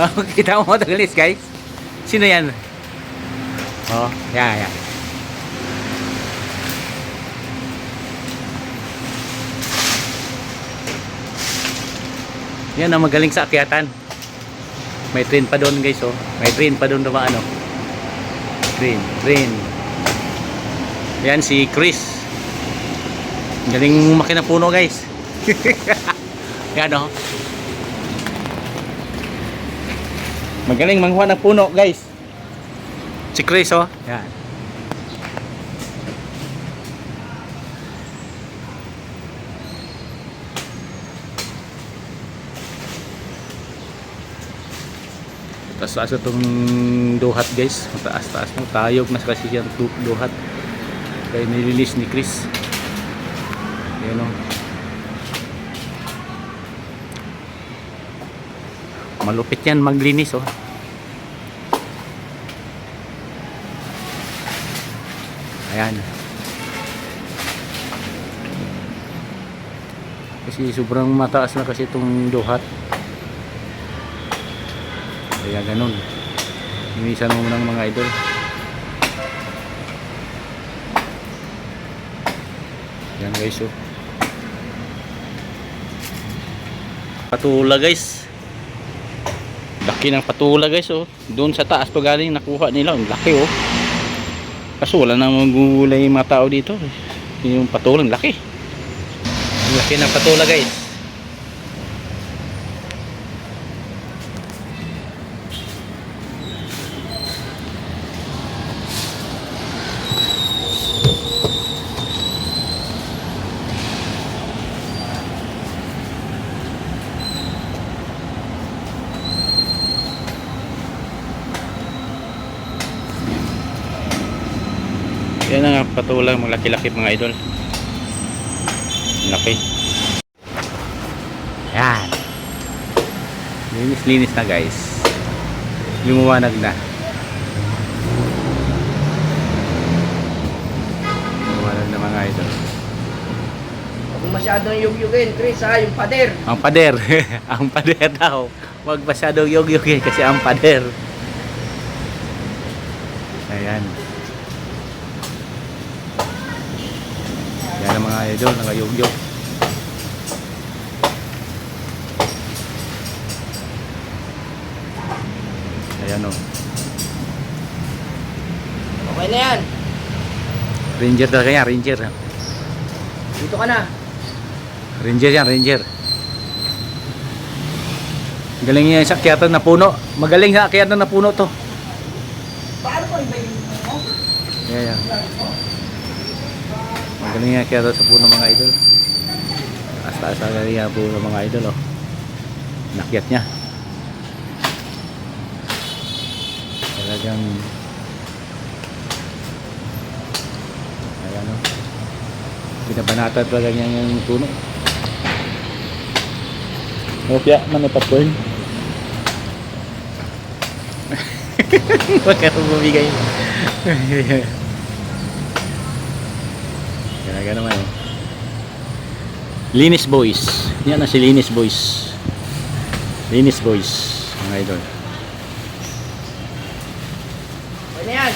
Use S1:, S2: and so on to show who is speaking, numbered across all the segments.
S1: Oh, kita mo motoglist guys? Sino yan? Oh, yan, yan. Yan ang magaling sa akyatan. May train pa doon guys oh. May train pa doon dumaan oh. Train, train. Yan si Chris. Galing umaki ng puno guys. Yan oh. Magaling manghuha ng puno guys. Si Chris oh. Yan. Taas taas itong duhat guys. Mataas taas mo. Tayog na kasi du- duhat. Kaya nililis ni Chris. Ayan o. Malupit yan maglinis oh. Ayan. Kasi sobrang mataas na kasi itong duhat. Kaya ganun. Inisan mo ng mga idol. Yan guys oh. Patula guys. Laki ng patula guys oh. Doon sa taas pa galing nakuha nila. Ang laki oh. Kaso wala na magugulay yung mga tao dito. Yung patulang laki. Laki ng patula guys. Yan ang patulang malaki-laki mga idol. Laki. Yan. Linis-linis na guys. Lumuwanag na. Lumuwanag na mga idol.
S2: Huwag masyadong yugyugin, Chris ha, yung pader.
S1: Ang pader. ang pader daw. Huwag masyadong yog-yogin kasi ang pader. Ayan. Yan ang mga idol, nangayog-yog. Ayan o.
S2: Okay na yan.
S1: Ranger talaga yan, Ranger.
S2: Dito ka na.
S1: Ranger yan, Ranger. Galing yan sa akyatan na puno. Magaling sa akyatan na puno to.
S2: Paano ko iba yung ano?
S1: Yeah, yeah. Magaling nga kaya sa puno mga idol. Taas-taas na galing nga puno mga idol oh. Nakyat niya. Talagang Ayan oh. Binabanatan talaga niya yung puno. Opya, man popcorn. Huwag ka bumigay. Ganaga naman eh. Linis Boys. Yan na si Linis Boys. Linis Boys. Mga idol.
S2: Na yan.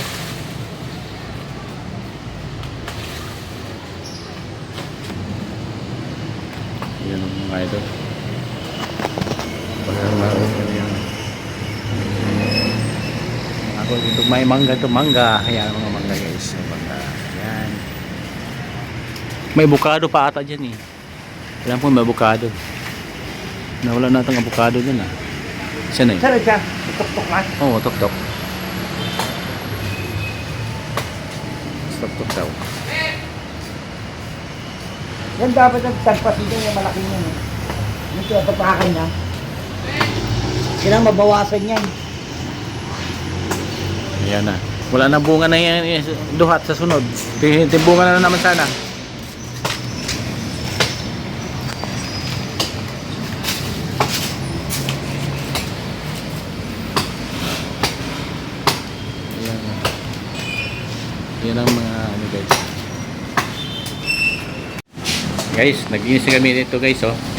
S1: Yan ang mga idol. Ako dito may mangga to mangga. Ayan mga mangga guys. May. Yan. Bukado pa ata dyan eh. Alam ko may bukado. Nawala na itong avocado dyan ah. Saan eh?
S2: Sarap siya. Tok-tok ka.
S1: Oo, oh, tok tok. Tok tok daw.
S2: Yan dapat ang tagpas dito yung malaki niya. No? Yung pagpapakan niya. Kailangan mabawasan yan.
S1: Ayan na. Wala na bunga na yan eh, duhat sa sunod. Ti- Tibunga na naman sana. Ayan na. Yan ang mga ano guys. Guys, nag-inis kami dito guys oh.